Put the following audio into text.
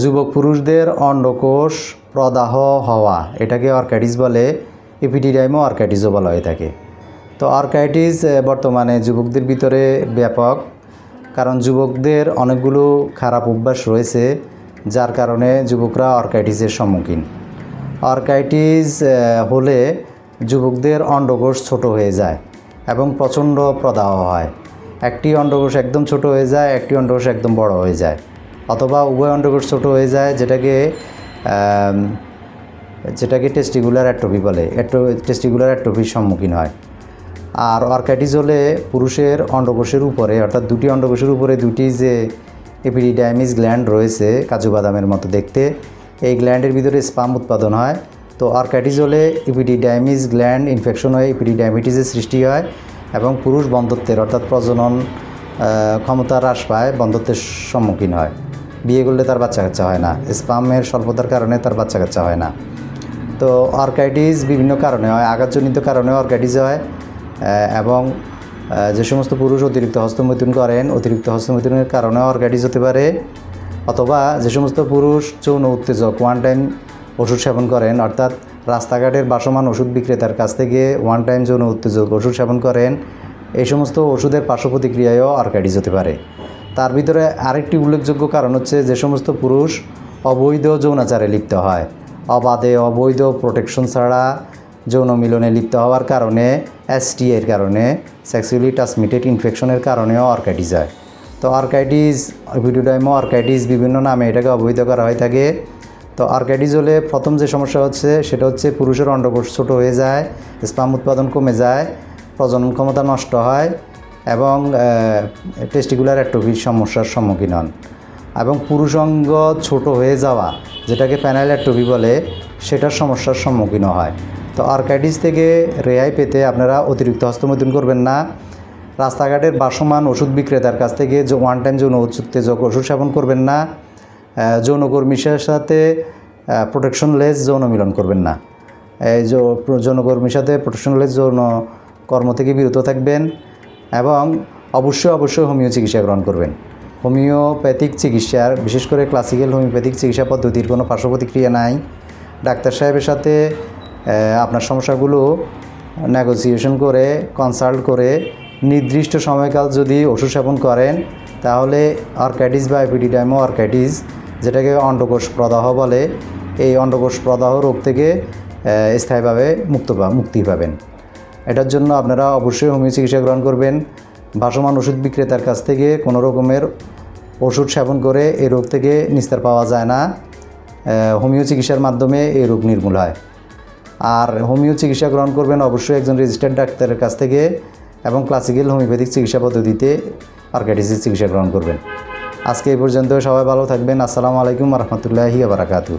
যুবক পুরুষদের অন্ডকোষ প্রদাহ হওয়া, এটাকে অর্কাইটিস বলে এপিডিডাইমো অর্কাইটিসও বলা হয়ে থাকে। তো অর্কাইটিস বর্তমানে যুবকদের ভিতরে ব্যাপক, কারণ যুবকদের অনেকগুলো খারাপ অভ্যাস রয়েছে, যার কারণে যুবকরা অর্কাইটিসের সম্মুখীন। অর্কাইটিস হলে যুবকদের অন্ডকোষ ছোট হয়ে যায় এবং প্রচণ্ড প্রদাহ হয়। একটি অন্ডকোষ একদম ছোট হয়ে যায়, একটি অন্ডকোষ একদম বড় হয়ে যায়। অথবা উভয় অন্ডকোষ ছোট হয়ে যায়, যেটাকে যেটাকে টেস্টিকুলার অ্যাট্রফি বলে। অ্যাট্রো টেস্টিকুলার অ্যাট্রফির সম্মুখীন হয়। আর অর্কাইটিস হলে পুরুষের অন্ডকোষের উপরে, অর্থাৎ দুটি অন্ডকোষের উপরে দুটি যে এপিডিডাইমিস গ্ল্যান্ড রয়েছে, কাজু বাদামের মতো দেখতে, এই গ্ল্যান্ডের ভিতরে স্পাম উৎপাদন হয়। তো অর্কাইটিস হলে ইপিডিডাইমিস গ্ল্যান্ড ইনফেকশন হয়ে ইপিডিডাইমিটিসের সৃষ্টি হয় এবং পুরুষ বন্ধত্বের, অর্থাৎ প্রজনন ক্ষমতা হ্রাস পায়, বন্ধত্বের সম্মুখীন হয়। বিয়ে করলে তার বাচ্চা কাচ্চা হয় না। স্পামের স্বল্পতার কারণে তার বাচ্চা কাচ্চা হয় না। তো অর্কাইটিস বিভিন্ন কারণে হয়, আঘাতজনিত কারণে অর্কাইটিস হয় এবং যে সমস্ত পুরুষ অতিরিক্ত হস্তমৈথুন করেন, অতিরিক্ত হস্তমৈথুনের কারণে অর্কাইটিস হতে পারে, অথবা যে সমস্ত পুরুষ যৌন উত্তেজক ওয়ান টাইম ওষুধ সেবন করেন, অর্থাৎ রাস্তাঘাটের বাসমান ওষুধ বিক্রেতার কাছ থেকে ওয়ান টাইম যৌন উত্তেজক ওষুধ সেবন করেন, এই সমস্ত ওষুধের পার্শ্ব প্রতিক্রিয়ায়ও হতে পারে। তার ভিতরে আরেকটি উল্লেখযোগ্য কারণ হচ্ছে যে সমস্ত পুরুষ অবৈধ যৌনাচারে লিপ্ত হয়। অবাধে অবৈধ প্রোটেকশন ছাড়া যৌন মিলনে লিপ্ত হওয়ার কারণে এসটি এর কারণে সেক্সুয়ালি ট্রান্সমিটেড ইনফেকশনের কারণেও অর্কাইটিস হয়। তো অর্কাইটিস ভিডিওডাইমো অর্কাইটিস বিভিন্ন নামে এটাকে অবহিত করা হয়ে থাকে। তো অর্কাইটিস হলে প্রথম যে সমস্যা হচ্ছে, সেটা হচ্ছে পুরুষের অন্ডকোষ ছোটো হয়ে যায়, স্পাম উৎপাদন কমে যায়, প্রজনন ক্ষমতা নষ্ট হয় এবং টেস্টিকুলার অ্যাট্রফির সমস্যার সম্মুখীন হন। এবং পুরুষ অঙ্গ ছোট হয়ে যাওয়া, যেটাকে প্যানাইল অ্যাট্রফি বলে, সেটার সমস্যার সম্মুখীন হয়। তো অর্কাইটিস থেকে রেহাই পেতে আপনারা অতিরিক্ত হস্তমৈথুন করবেন না। রাস্তাঘাটের বাসমান ওষুধ বিক্রেতার কাছ থেকে ওয়ান টাইম যৌন উত্তেজক ওষুধ সেবন করবেন না। যৌনকর্মীর সাথে প্রোটেকশন লেস যৌন মিলন করবেন না। এই যৌনকর্মীর সাথে প্রোটেকশন লেস যৌন কর্ম থেকে বিরত থাকবেন। এবং অবশ্যই অবশ্যই হোমিও চিকিৎসা গ্রহণ করবেন। হোমিওপ্যাথিক চিকিৎসার, বিশেষ করে ক্লাসিক্যাল হোমিওপ্যাথিক চিকিৎসা পদ্ধতির কোনো পার্শ্ব প্রতিক্রিয়া নাই। ডাক্তার সাহেবের সাথে আপনার সমস্যাগুলো নেগোসিয়েশন করে কনসাল্ট করে, নির্দিষ্ট সময়কাল যদি ওষুধ সেবন করেন, তাহলে অর্কাইটিস বা এপিডিডাইমো অর্কাইটিস যেটাকে অন্ডকোষ প্রদাহ বলে, এই অন্ডকোষ প্রদাহ রোগ থেকে স্থায়ীভাবে মুক্ত মুক্তি পাবেন। এটার জন্য আপনারা অবশ্যই হোমিও চিকিৎসা গ্রহণ করবেন। ভাসমান ওষুধ বিক্রেতার কাছ থেকে কোনো রকমের ওষুধ সেবন করে এই রোগ থেকে নিস্তার পাওয়া যায় না। হোমিও চিকিৎসার মাধ্যমে এই রোগ নির্মূল হয়। আর হোমিও চিকিৎসা গ্রহণ করবেন অবশ্যই একজন রেজিস্টার্ড ডাক্তারের কাছ থেকে এবং ক্লাসিক্যাল হোমিওপ্যাথিক চিকিৎসা পদ্ধতিতে আর্কাইটিসের চিকিৎসা গ্রহণ করবেন। আজকে এই পর্যন্ত সবাই ভালো থাকবেন। আসসালামু আলাইকুম রহমতুল্লাহি বারাকাতু